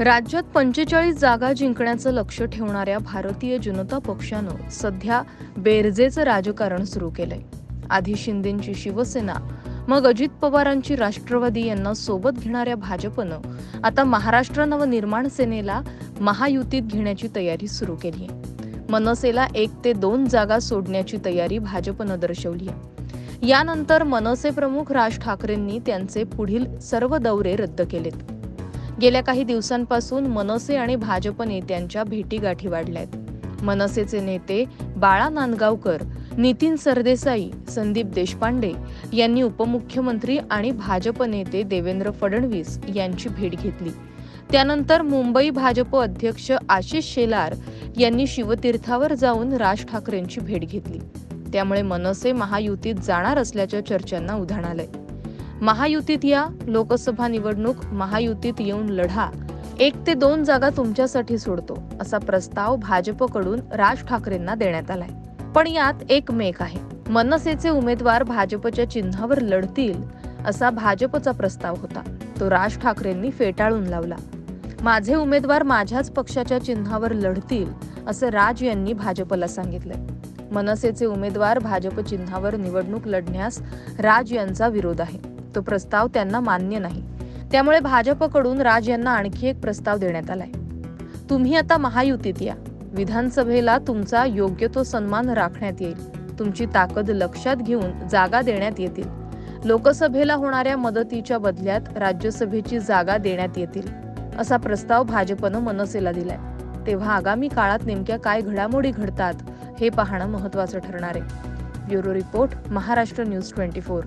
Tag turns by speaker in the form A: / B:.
A: राज्यात पंचेचाळीस जागा जिंकण्याचं लक्ष ठेवणाऱ्या भारतीय जनता पक्षानं सध्या बेरजेचं राजकारण सुरू केलंय. आधी शिंदेची शिवसेना मग अजित पवारांची राष्ट्रवादी यांना सोबत घेणाऱ्या भाजपनं आता महाराष्ट्र नवनिर्माण सेनेला महायुतीत घेण्याची तयारी सुरू केली आहे मनसेला एक ते दोन जागा सोडण्याची तयारी भाजपनं दर्शवली आहे यानंतर मनसे प्रमुख राज ठाकरेंनी त्यांचे पुढील सर्व दौरे रद्द केलेत. गेल्या काही दिवसांपासून मनसे आणि भाजप नेत्यांच्या भेटीगाठी वाढल्यात. मनसेचे नेते बाळा नांदगावकर नितीन सरदेसाई संदीप देशपांडे यांनी उपमुख्यमंत्री आणि भाजप नेते देवेंद्र फडणवीस यांची भेट घेतली. त्यानंतर मुंबई भाजप अध्यक्ष आशिष शेलार यांनी शिवतीर्थावर जाऊन राज ठाकरेंची भेट घेतली. त्यामुळे मनसे महायुतीत जाणार असल्याच्या चर्चांना उधाण आलंय. महायुतीत या लोकसभा निवडणूक महायुतीत येऊन लढा. एक ते दोन जागा तुमच्यासाठी सोडतो असा प्रस्ताव भाजपकडून राज ठाकरेंना देण्यात आलाय. पण यात एक मेक आहे. मनसेचे उमेदवार भाजपच्या चिन्हावर लढतील असा भाजपचा प्रस्ताव होता. तो राज ठाकरेंनी फेटाळून लावला. माझे उमेदवार माझ्याच पक्षाच्या चिन्हावर लढतील असं राज यांनी भाजपला सांगितलंय मनसेचे उमेदवार भाजप चिन्हावर निवडणूक लढण्यास राज यांचा विरोध आहे. तो प्रस्ताव त्यांना मान्य नाही. त्यामुळे भाजपकडून राज यांना आणखी एक प्रस्ताव देण्यात आलाय. तुम्ही आता महायुतीत या. विधानसभेला तुमचा योग्य तो सन्मान राखण्यात येईल. तुमची ताकद लक्षात घेऊन जागा देण्यात येतील. लोकसभेला होणाऱ्या मदतीच्या बदल्यात राज्यसभेची जागा देण्यात येतील असा प्रस्ताव भाजपनं मनसेला दिलाय. तेव्हा आगामी काळात नेमक्या काय घडामोडी घडतात हे पाहणं महत्वाचं ठरणार आहे. Bureau report Maharashtra news twenty four.